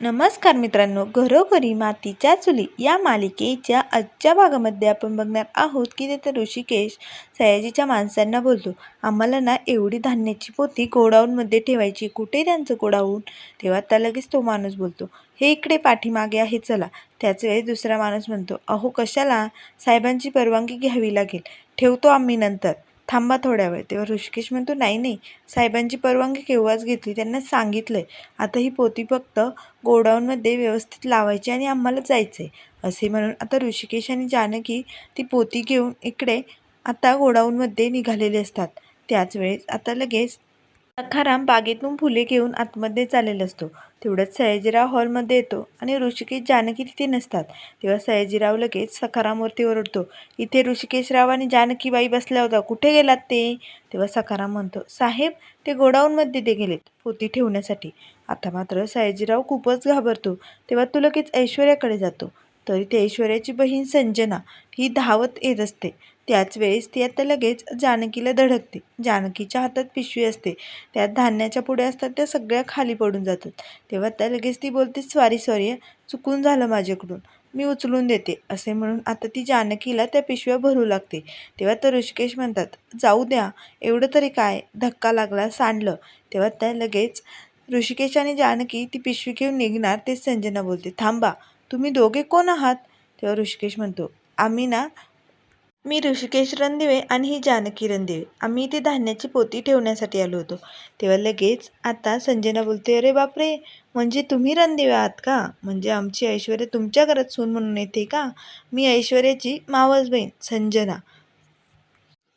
नमस्कार मित्रांनो घरोघरी मातीच्या चुली या मालिकेच्या आजच्या भागामध्ये आपण बघणार आहोत की तिथे ऋषिकेश सयाजीच्या माणसांना बोलतो. आम्हाला ना एवढी धान्याची पोती गोडाऊनमध्ये ठेवायची कुठे त्यांचं गोडाऊन? तेव्हा त्या लगेच तो माणूस बोलतो हे इकडे पाठीमागे आहे चला. त्याच वेळेस दुसरा माणूस म्हणतो अहो कशाला? साहेबांची परवानगी घ्यावी लागेल. ठेवतो आम्ही नंतर. थांबा थोड्या वेळ. तेव्हा ऋषिकेश म्हणतो नाही नाही. साहेबांची परवानगी केव्हाच घेतली? त्यांना सांगितलं आहे आता ही पोती फक्त गोडाऊनमध्ये व्यवस्थित लावायची आणि आम्हाला जायचं आहे असे म्हणून आता ऋषिकेश आणि जानकी ती पोती घेऊन इकडे आता गोडाऊनमध्ये निघालेले असतात. त्याच वेळेस आता लगेच सखाराम बागेतून फुले घेऊन आतमध्ये चाललेला असतो. तेवढंच सयाजीराव हॉलमध्ये येतो आणि ऋषिकेश जानकी तिथे नसतात. तेव्हा सयाजीराव लगेच सखारामवरती ओरडतो. इथे ऋषिकेशराव आणि जानकीबाई बसल्या होत्या. कुठे गेलात ते? तेव्हा सखाराम म्हणतो साहेब ते गोडाऊनमध्ये ते गेलेत पोती ठेवण्यासाठी. आता मात्र सयाजीराव खूपच घाबरतो. तेव्हा तो लगेच ऐश्वर्याकडे जातो. तरी ते ऐश्वर्याची बहीण संजना ही धावत येत असते. त्याच वेळेस ती आता लगेच जानकीला धडकते. जानकीच्या हातात पिशवी असते. त्यात धान्याच्या पुड्या असतात त्या सगळ्या खाली पडून जातात. तेव्हा त्या लगेच ती बोलते स्वारी स्वारी चुकून झालं माझ्याकडून. मी उचलून देते. असे म्हणून आता ती जानकीला त्या पिशव्या भरू लागते. तेव्हा तर ऋषिकेश म्हणतात जाऊ द्या. एवढं तरी काय? धक्का लागला सांडलं. तेव्हा त्या लगेच ऋषिकेश आणि जानकी ती पिशवी घेऊन निघणार तेच संजना बोलते थांबा. तुम्ही दोघे कोण आहात? तेव्हा ऋषिकेश म्हणतो आम्ही ना मी ऋषिकेश रणदिवे आणि ही जानकी रणदिवे. आम्ही इथे धान्याची पोती ठेवण्यासाठी आलो होतो. तेव्हा लगेच आता संजना बोलते अरे बापरे! म्हणजे तुम्ही रणदिवे आहात का? म्हणजे आमची ऐश्वर्या तुमच्या घरात सून म्हणून येते का? मी ऐश्वर्याची मावस बहीण संजना.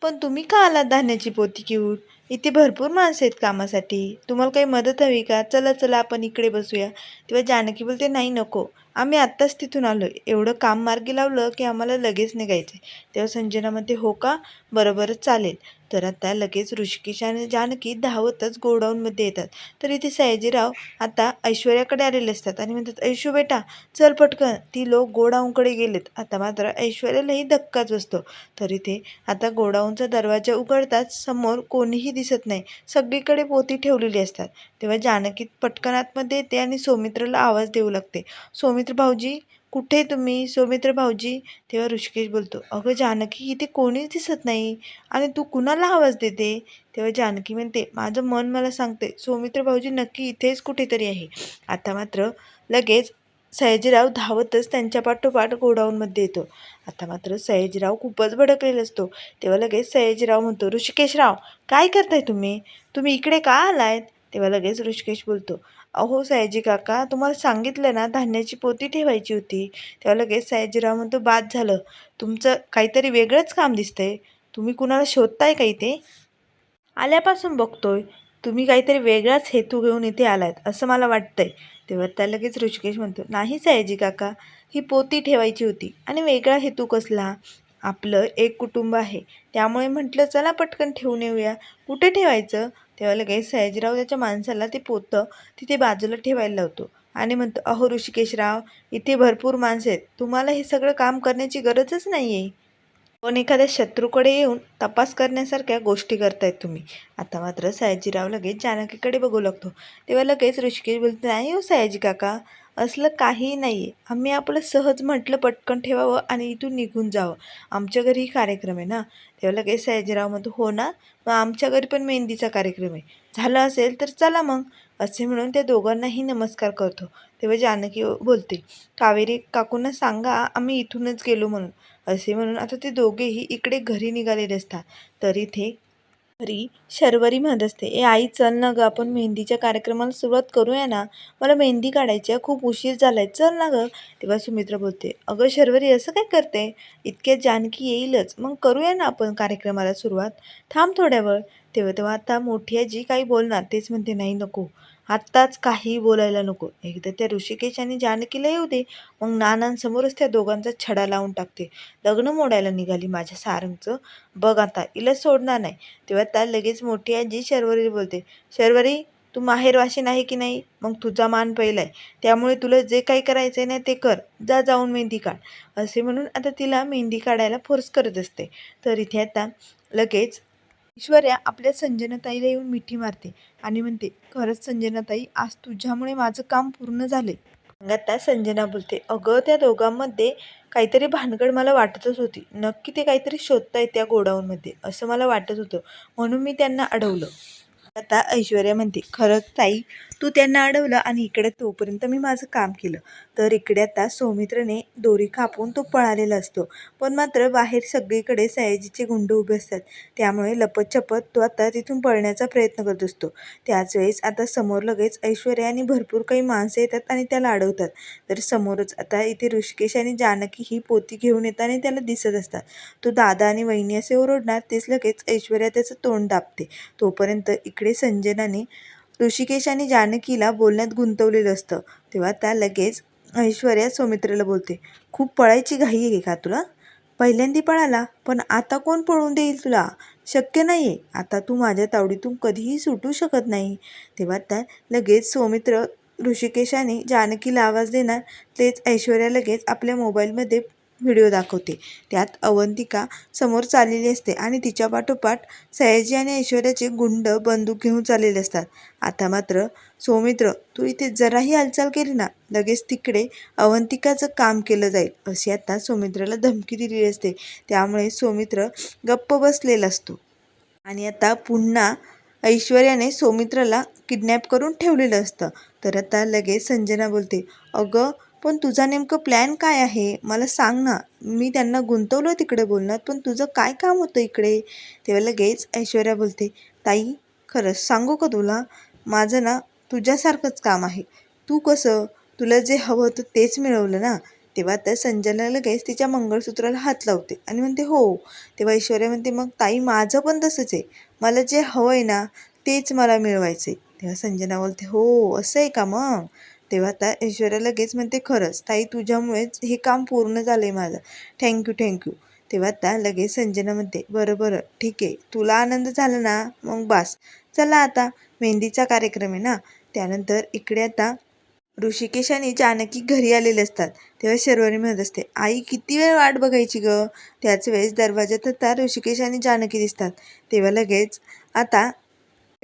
पण तुम्ही का आलात धान्याची पोती घेऊन? इथे भरपूर माणसं आहेत कामासाठी. तुम्हाला काही मदत हवी का? चला चला आपण इकडे बसूया. तेव्हा जानकी बोलते नाही नको. आम्ही आत्ताच तिथून आलो एवढं काम मार्गी लावलं की आम्हाला लगेच निघायचं आहे तेव्हा संजना म्हणते हो का? बरोबरच चालेल. तर आता लगेच ऋषिकेश आणि जानकी धावतच गोडाऊनमध्ये येतात. तर इथे सयाजीराव आता ऐश्वर्याकडे आलेले असतात आणि म्हणतात ऐशू बेटा चल पटकन. ती लोक गोडाऊनकडे गेलेत. आता मात्र ऐश्वर्यालाही धक्काच बसतो. तर इथे आता गोडाऊनचा दरवाजा उघडताच समोर कोणीही दिसत नाही. सगळीकडे पोती ठेवलेली असतात. तेव्हा जानकी पटकन आतमध्ये येते आणि सौमित्रला आवाज देऊ लागते. सौमित्र भाऊजी कुठे तुम्ही? सौमित्र भाऊजी तेव्हा ऋषिकेश बोलतो अगं जानकी इथे कोणीच दिसत नाही आणि तू कुणाला आवाज देते? तेव्हा जानकी म्हणते माझं मन मला सांगते सौमित्र भाऊजी नक्की इथेच कुठेतरी आहे. आता मात्र लगेच सयाजीराव धावतच त्यांच्या पाठोपाठ गोडाऊनमध्ये येतो. आता मात्र सयाजीराव खूपच भडकलेला असतो. तेव्हा लगेच सयाजीराव म्हणतो ऋषिकेशराव काय करताय तुम्ही? तुम्ही इकडे का आलायत? तेव्हा लगेच ऋषिकेश बोलतो अहो सयाजी काका तुम्हाला सांगितलं ना धान्याची पोती ठेवायची होती. तेव्हा लगेच सयाजीराव म्हणतो बाद झालं. तुमचं काहीतरी वेगळंच काम दिसतंय. तुम्ही कुणाला शोधताय का इथे? आल्यापासून बघतोय. तुम्ही काहीतरी वेगळाच हेतू घेऊन इथे आलात असं मला वाटतंय. तेव्हा त्या लगेच ऋषिकेश म्हणतो नाही सयाजी काका ही पोती ठेवायची होती आणि वेगळा हेतू कसला? आपलं एक कुटुंब आहे. त्यामुळे म्हटलं चला पटकन ठेवून येऊया. कुठे ठेवायचं? तेव्हा लगेच सयाजीराव त्याच्या माणसाला ते पोतं तिथे बाजूला ठेवायला लावतो. आणि म्हणतो अहो ऋषिकेशराव इथे भरपूर माणसं आहेत. तुम्हाला हे सगळं काम करण्याची गरजच नाही आहे पण एखाद्या शत्रूकडे येऊन तपास करण्यासारख्या गोष्टी करतायत तुम्ही. आता मात्र सयाजीराव लगेच जानकीकडे बघू लागतो. तेव्हा लगेच ऋषिकेश बोलतो नाही हो सयाजी काका असलं काहीही नाही आहे आम्ही आपलं सहज म्हटलं पटकन ठेवावं आणि इथून निघून जावं. आमच्या घरी कार्यक्रम आहे ना? तेव्हा लगेच सयाजीराव म्हणतो हो ना मग आमच्या घरी पण मेहंदीचा कार्यक्रम आहे. झालं असेल तर चला मग. असे म्हणून त्या दोघांनाही नमस्कार करतो. तेव्हा जानकी बोलते कावेरी काकूंना सांगा आम्ही इथूनच गेलो म्हणून. असे म्हणून आता ते दोघेही इकडे घरी निघालेले असतात. तर इथे घरी शर्वरी म्हणत असते. ए आई चल ना गं आपण मेहंदीच्या कार्यक्रमाला सुरुवात करूया ना. मला मेहंदी काढायची आहे खूप उशीर झालाय. चल ना गं. तेव्हा सुमित्रा बोलते अगं शर्वरी असं काय करते? इतक्या जानकी येईलच. मग करूया ना आपण कार्यक्रमाला सुरुवात? थांब थोड्या वेळ. तेव्हा तेव्हा आता मोठी आजी काही बोलणार तेच म्हणते नाही नको. आत्ताच काही बोलायला नको. एकदा त्या ऋषिकेश आणि जानकीला येऊ दे. मग नानांसमोरच त्या दोघांचा छडा लावून टाकते. लग्न मोडायला निघाली माझ्या सारंगचं. बघ आता इला सोडणार नाही. तेव्हा त्या लगेच मोठी आजी शर्वरी बोलते शर्वरी तू माहेरवाशी नाही की नाही? मग तुझा मान पहिला आहे त्यामुळे तुला जे काही करायचं आहे ना ते कर. जा जाऊन मेहंदी काढ. असे म्हणून आता तिला मेहंदी काढायला फोर्स करत असते. तर इथे आता लगेच ऐश्वर्या आपल्या संजनाताईला येऊन मिठी मारते आणि म्हणते खरंच संजनाताई आज तुझ्यामुळे माझं काम पूर्ण झाले मग आता संजना बोलते अगं त्या दोघांमध्ये काहीतरी भानगड मला वाटतच होती. नक्की ते काहीतरी शोधताय त्या गोडाऊनमध्ये असं मला वाटत होतं. म्हणून मी त्यांना अडवलं. आता ऐश्वर्या म्हणते खरंच ताई तू त्यांना अडवलं आणि इकडे तोपर्यंत मी माझं काम केलं. तर इकडे आता सौमित्रने दोरी कापून तो पळालेला असतो. पण मात्र बाहेर सगळीकडे सयाजीचे गुंड उभे असतात. त्यामुळे लपतछपत तो आता तिथून पळण्याचा प्रयत्न करत असतो. त्याच वेळेस आता समोर लगेच ऐश्वर्या आणि भरपूर काही माणसं येतात आणि त्याला अडवतात. तर समोरच आता इथे ऋषिकेश आणि जानकी ही पोती घेऊन येताना त्याला दिसत असतात. तो दादा आणि वहिनी असे ओरडणार तेच लगेच ऐश्वर्या त्याचं तोंड दाबते. तोपर्यंत इकडे संजनाने ऋषिकेश आणि जानकीला बोलण्यात गुंतवलेलं असतं. तेव्हा त्या लगेच ऐश्वर्या सौमित्राला बोलते खूप पळायची घाई आहे का तुला? पहिल्यांदी पळाला पण आता कोण पळून देईल तुला? शक्य नाही आहे आता तू माझ्या तावडीतून कधीही सुटू शकत नाही. तेव्हा त्या लगेच सौमित्र ऋषिकेशाने जानकीला आवाज देणार तेच ऐश्वर्या लगेच आपल्या मोबाईलमध्ये व्हिडिओ दाखवते. त्यात अवंतिका समोर चाललेली असते आणि तिच्या पाठोपाठ सयाजी आणि ऐश्वर्याचे गुंड बंदूक घेऊन चाललेले असतात. आता मात्र सौमित्र तू इथे जराही हालचाल केली ना? लगेच तिकडे अवंतिकाचं काम केलं जाईल अशी आता सौमित्राला धमकी दिलेली असते. त्यामुळे सौमित्र गप्प बसलेला असतो. आणि आता पुन्हा ऐश्वर्याने सौमित्राला किडनॅप करून ठेवलेलं असतं. तर आता लगेच संजना बोलते अगं पण तुझा नेमकं प्लॅन काय आहे? मला सांग ना. मी त्यांना गुंतवलं तिकडे बोलण्यात पण तुझं काय काम होतं इकडे? तेव्हा लगेच ऐश्वर्या बोलते ताई खरंच सांगू का तुला? माझं ना तुझ्यासारखंच काम आहे. तू कसं? तुला जे हवं होतं तेच मिळवलं ना? तेव्हा त्या संजना लगेच तिच्या मंगळसूत्राला हात लावते आणि म्हणते हो. तेव्हा ऐश्वर्या म्हणते मग ताई माझं पण तसंच आहे. मला जे हवं आहे ना तेच मला मिळवायचं आहे तेव्हा संजना बोलते हो असं आहे का मग? तेव्हा आता ऐश्वर्या लगेच म्हणते खरंच ताई तुझ्यामुळेच हे काम पूर्ण झालं आहे माझं थँक्यू थँक्यू तेव्हा आता लगेच संजना म्हणते बरं बरं ठीक आहे. तुला आनंद झाला ना? मग बास. चला आता. मेहंदीचा कार्यक्रम आहे ना? त्यानंतर इकडे आता ऋषिकेश आणि जानकी घरी आलेले असतात. तेव्हा शर्वरी म्हणत असते आई किती वेळ वाट बघायची ग? त्याच वेळेस दरवाजात आता ऋषिकेश आणि जानकी दिसतात. तेव्हा लगेच आता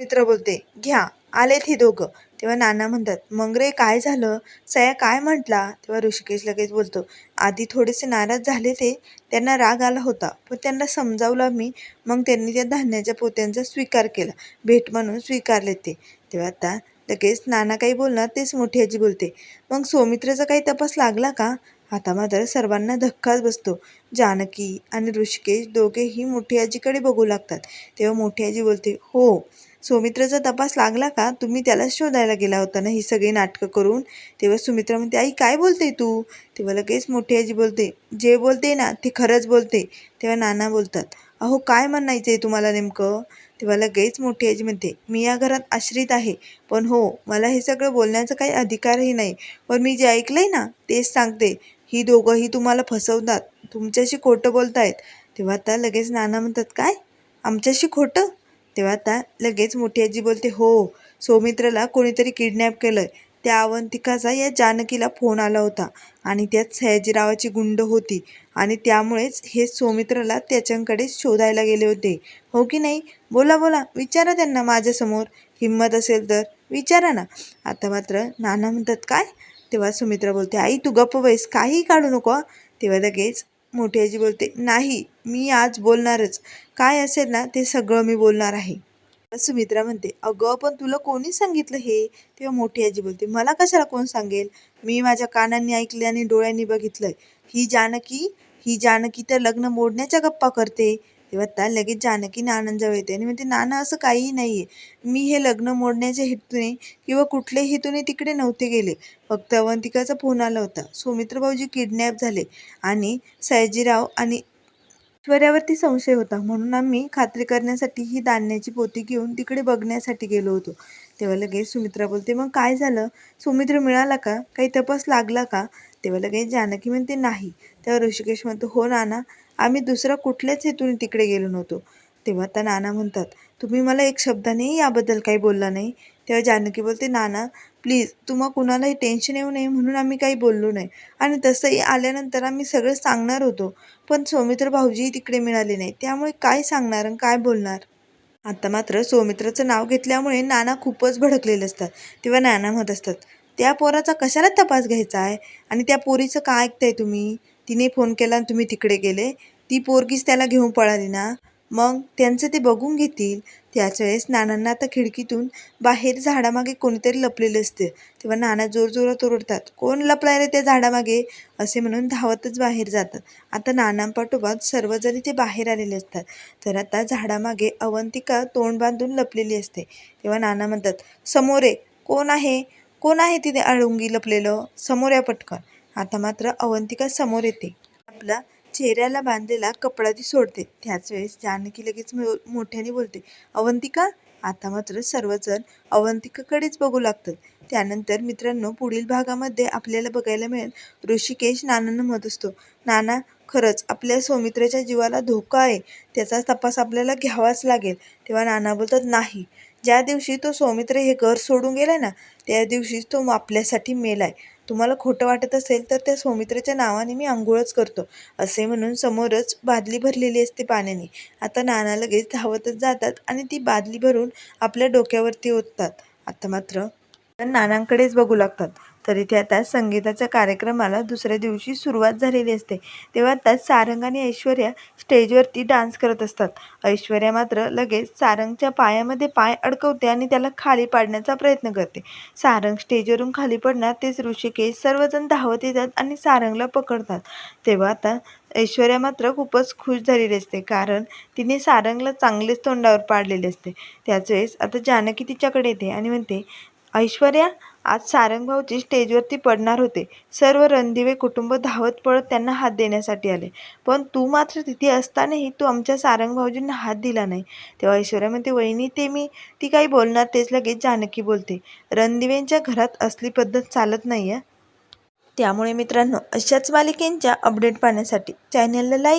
मित्र बोलते घ्या आलेत हे दोघं. तेव्हा नाना म्हणतात मग रे काय झालं? सया काय म्हटला? तेव्हा ऋषिकेश लगेच बोलतो आधी थोडेसे नाराज झाले ते त्यांना राग आला होता. पण त्यांना समजावला मी. मग त्यांनी त्या धान्याच्या पोत्यांचा स्वीकार केला. भेट म्हणून स्वीकारले ते. तेव्हा आता लगेच नाना काही बोलणार तेच मोठी आजी बोलते मग सौमित्राचा काही तपास लागला का? आता मात्र सर्वांना धक्काच बसतो. जानकी आणि ऋषिकेश दोघेही मोठी आजीकडे बघू लागतात. तेव्हा मोठी आजी बोलते हो सौमित्राचा तपास लागला का? तुम्ही त्याला शोधायला गेला होता ना ही सगळी नाटकं करून? तेव्हा सुमित्रा म्हणते आई काय बोलते तू? तेव्हा लगेच मोठी आजी बोलते जे बोलते ना ते खरंच बोलते. तेव्हा नाना बोलतात अहो काय म्हणायचं आहे तुम्हाला नेमकं? तेव्हा लगेच मोठी आजी म्हणते मी या घरात आश्रित आहे पण हो मला हे सगळं बोलण्याचा काही अधिकारही नाही पण मी जे ऐकलं आहे ना तेच सांगते. ही दोघंही तुम्हाला फसवतात तुमच्याशी खोटं बोलतायत. तेव्हा आता लगेच नाना म्हणतात काय? आमच्याशी खोटं? तेव्हा आता लगेच मोठी आजी बोलते हो सौमित्रला कोणीतरी किडनॅप केलं आहे त्या अवंतिकाचा या जानकीला फोन आला होता आणि त्यात सयाजीरावाची गुंड होती आणि त्यामुळेच हे सौमित्रला त्याच्याकडे शोधायला गेले होते. हो की नाही? बोला बोला विचारा त्यांना माझ्यासमोर. हिंमत असेल तर विचारा ना. आता मात्र नाना म्हणतात काय? तेव्हा सुमित्रा बोलते आई तू गप्प बैस काहीही काढू नको तेव्हा लगेच मोठी आजी बोलते नाही मी आज बोलणारच. काय असेल ना ते सगळं मी बोलणार आहे. सुमित्रा म्हणते अगं पण तुला कोणी सांगितलं हे? तेव्हा मोठी आजी बोलते मला कशाला कोण सांगेल? मी माझ्या कानांनी ऐकले आणि डोळ्यांनी बघितलंय. ही जानकी ही जानकी तर लग्न मोडण्याच्या गप्पा करते. तेव्हा लगेच जानकी नानांजवळ येते. आणि म्हणते नाना असं काहीही आहे मी हे लग्न मोडण्याच्या हेतूने किंवा कुठल्याही हेतूने तिकडे नव्हते गेले. फक्त अवंतिकाचा फोन आला होता. सुमित्र भाऊजी किडनॅप झाले आणि सयाजीराव आणि ऐश्वर्यावरती संशय होता. म्हणून आम्ही खात्री करण्यासाठी ही दानण्याची पोती घेऊन तिकडे बघण्यासाठी गेलो होतो. तेव्हा लगेच सुमित्रा बोलते मग काय झालं? सुमित्र मिळाला का? काही तपास लागला का? तेव्हा लगेच जानकी म्हणते नाही. तेव्हा ऋषिकेश म्हणतो हो नाना. आम्ही दुसरा कुठल्याच हेतूने तिकडे गेलो नव्हतो. तेव्हा त्या नाना म्हणतात तुम्ही मला एक शब्दानेही याबद्दल काही बोलला नाही. तेव्हा जानकी बोलते नाना प्लीज तुम्हा कुणालाही टेन्शन येऊ नये म्हणून आम्ही काही बोललो नाही. आणि तसंही आल्यानंतर आम्ही सगळं सांगणार होतो पण सौमित्र भाऊजीही तिकडे मिळाले नाही. त्यामुळे काय सांगणार आणि काय बोलणार? आता मात्र सौमित्राचं नाव घेतल्यामुळे नाना खूपच भडकलेले असतात. तेव्हा नाना म्हणत असतात त्या पोराचा कशाला तपास घ्यायचा आहे? आणि त्या पोरीचं काय ऐकताय तुम्ही? तिने फोन केला आणि तुम्ही तिकडे गेले. ती पोरगीच त्याला घेऊन पळाली ना. मग त्यांचं ते बघून घेतील. त्याच वेळेस नानांना आता खिडकीतून बाहेर झाडामागे कोणीतरी लपलेले असते. तेव्हा नाना जोरजोरात ओरडतात कोण लपलाय रे त्या झाडामागे? असे म्हणून धावतच बाहेर जातात. आता नानांपाठोपाठ सर्वजणी ते बाहेर आलेले असतात. तर आता झाडामागे अवंतिका तोंड बांधून लपलेली असते. तेव्हा नाना म्हणतात समोर आहे कोण आहे? कोण आहे तिथे अळुंगी लपलेलं? समोर या पटकन. आता मात्र अवंतिका समोर येते. आपला चेहऱ्याला बांधलेला कपडा ती सोडते. त्याच वेळेस जानकी लगेच मो- मोठ्याने बोलते अवंतिका आता मात्र सर्वजण अवंतिकाकडेच बघू लागतात. त्यानंतर मित्रांनो पुढील भागामध्ये आपल्याला बघायला मिळेल ऋषिकेश नानांना म्हणत असतो. नाना खरंच आपल्या सौमित्राच्या जीवाला धोका आहे. त्याचा तपास आपल्याला घ्यावाच लागेल. तेव्हा नाना बोलतात नाही. ज्या दिवशी तो सौमित्र हे घर सोडून गेलाय ना त्या दिवशीच तो आपल्यासाठी मेलाय तुम्हाला खोटं वाटत असेल तर त्या सौमित्राच्या नावाने मी आंघोळच करतो असे म्हणून समोरच बादली भरलेली असते पाण्याने. आता नाना लगेच धावतच जातात आणि ती बादली भरून आपल्या डोक्यावरती ओततात. आता मात्र नानांकडेच बघू लागतात. तर इथे आता संगीताच्या कार्यक्रमाला दुसऱ्या दिवशी सुरुवात झालेली असते. तेव्हा आता सारंग आणि ऐश्वर्या स्टेजवरती डान्स करत असतात. ऐश्वर्या मात्र लगेच सारंगच्या पायामध्ये पाय अडकवते आणि त्याला खाली पाडण्याचा प्रयत्न करते. सारंग स्टेजवरून खाली पडणार तेच ऋषिकेश सर्वजण धावत येतात आणि सारंगला पकडतात. तेव्हा आता ऐश्वर्या मात्र खूपच खुश झालेली असते कारण तिने सारंगला चांगलेच तोंडावर पाडलेले असते. त्याच वेळेस आता जानकी तिच्याकडे येते आणि म्हणते ऐश्वर्या आज सारंग भाऊजी स्टेजवरती पडणार होते. सर्व रणदिवे कुटुंब धावत पळत त्यांना हात देण्यासाठी आले. पण तू मात्र तिथे असतानाही तू आमच्या सारंग भाऊजींना हात दिला नाही. तेव्हा ऐश्वर्या म्हणते वहिनी ते मी ती काही बोलणार तेच लगेच जानकी बोलते. रणदिवेंच्या घरात असली पद्धत चालत नाही आहे त्यामुळे मित्रांनो अशाच मालिकेंच्या अपडेट पाहण्यासाठी चॅनलला लाईक